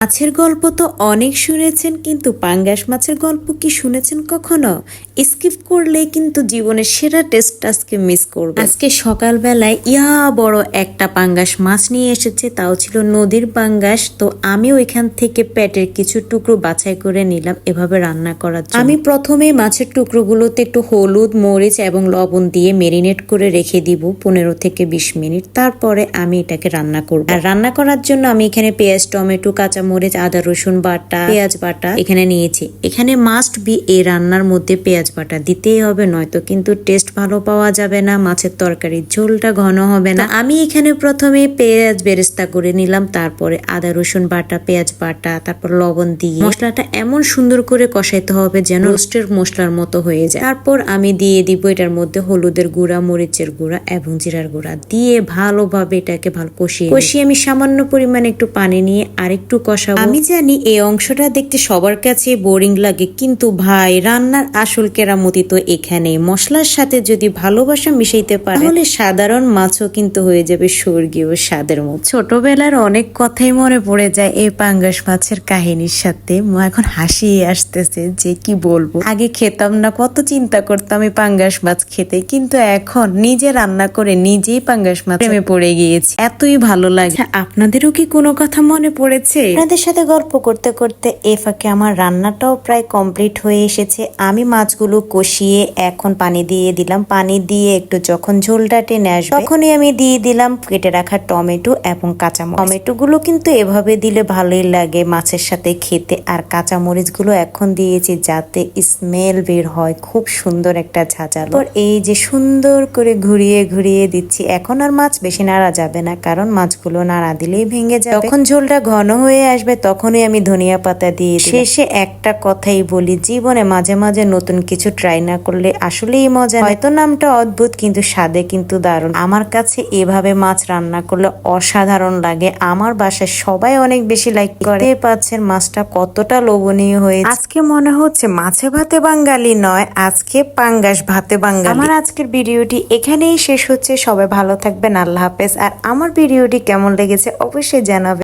মাছের গল্প তো অনেক শুনেছেন কিন্তু পাঙ্গাস মাছের গল্প কি শুনেছেন কখনো? স্কিপ করলে কিন্তু জীবনের সেরা টেস্ট আজকে মিস করবে আজকে সকালবেলায় ইয়া বড় একটা পাঙ্গাস মাছ নিয়ে এসেছে তাও ছিল নদীর পাঙ্গাস তো আমি ওইখান থেকে পেটের কিছু টুকরো বাছাই করে নিলাম এভাবে রান্না করার জন্য। আমি প্রথমে মাছের টুকরোগুলোতে একটু হলুদ মরিচ এবং লবণ দিয়ে মেরিনেট করে রেখে দিব পনেরো থেকে বিশ মিনিট তারপরে আমি এটাকে রান্না করব। আর রান্না করার জন্য আমি এখানে পেঁয়াজ টমেটো কাঁচা মরিচ, আদা, রসুন বাটা, পেঁয়াজ বাটা এখানে নিয়েছি। এখানে মাস্ট বি এই রান্নার মধ্যে পেঁয়াজ বাটা দিতেই হবে, নয়তো কিন্তু টেস্ট ভালো পাওয়া যাবে না, মাছের তরকারির ঝোলটা ঘন হবে না। আমি এখানে প্রথমে পেঁয়াজ বেরেস্তা করে নিলাম, তারপরে আদা, রসুন বাটা, পেঁয়াজ বাটা, তারপর লবণ দিয়ে মশলাটা এমন সুন্দর করে কষাইতে হবে যেন রোস্টের মশলার মতো হয়ে যায়। তারপর আমি দিয়ে দিব এটার মধ্যে হলুদের গুঁড়া, মরিচের গুঁড়া এবং জিরার গুঁড়া দিয়ে ভালোভাবে এটাকে ভালো কষিয়ে কষিয়ে আমি সামান্য পরিমাণে একটু পানি নিয়ে আরেকটু কষাবো আমি জানি এই অংশটা দেখতে সবার কাছে বোরিং লাগে কিন্তু ভাই রান্নার আসল কেরামতি তো এখানে মশলার সাথে যদি ভালোবাসা মিশাইতে পারে তাহলে সাধারণ মাছও কিন্তু হয়ে যাবে স্বর্গীয় স্বাদের মতো। ছোটবেলার অনেক কথাই মনে পড়ে যায় এই পাঙ্গাস মাছের কাহিনীর সাথে। এখন হাসি আসতেছে যে কি বলব। আগে খেতাম না কত চিন্তা করতাম এই পাঙ্গাস মাছ খেতে কিন্তু এখন নিজে রান্না করে নিজেই পাঙ্গাস মাছ প্রেমে পড়ে গিয়েছি। এতই ভালো লাগে। আচ্ছা, আপনাদেরও কি কোনো কথা মনে পড়েছে? আপনাদের সাথে গল্প করতে করতে এ ফাঁকে আমার রান্নাটাও প্রায় কমপ্লিট হয়ে এসেছে। আমি মাছগুলো কষিয়ে এখন পানি দিয়ে দিলাম। পানি দিয়ে একটু যখন ঝোলটা টেনে আসবে, তখনই আমি দিয়ে দিলাম কেটে রাখা টমেটো এবং কাঁচামরিচ। টমেটো গুলো কিন্তু এভাবে দিলে ভালোই লাগে মাছের সাথে খেতে। আর কাঁচামরিচগুলো এখন দিয়েছি যাতে স্মেল বের হয়। খুব সুন্দর একটা ঝাঁঝালো। এই যে সুন্দর করে ঘুরিয়ে ঘুরিয়ে দিচ্ছি, এখন আর মাছ বেশি নাড়া যাবে না। কারণ মাছগুলো নাড়া দিলেই ভেঙে যাবে। যখন ঝোলটা ঘন হয়ে আসবে তখনই আমি ধনিয়া পাতা দিয়ে শেষে একটা কথাই বলি, জীবনে মাঝে মাঝে নতুন কিছু ট্রাই না করলে আসলেই মজা হয়তো নামটা অদ্ভুত, কিন্তু স্বাদে কিন্তু দারুণ। আমার কাছে এভাবে মাছ রান্না করলে অসাধারণ লাগে। আমার বাসায় সবাই অনেক বেশি লাইক করে। পাচ্ছেন মাছটা কতটা লোভনীয় হয়ে আজকে মনে হচ্ছে মাছে ভাতে বাঙালি নয়, আজকে পাঙ্গাস ভাতে বাঙালি। আমার আজকের ভিডিওটি এখানেই শেষ হচ্ছে। সবাই ভালো থাকবেন, আল্লাহ হাফেজ। আর আমার ভিডিওটি কেমন লেগেছে অবশ্যই জানাবে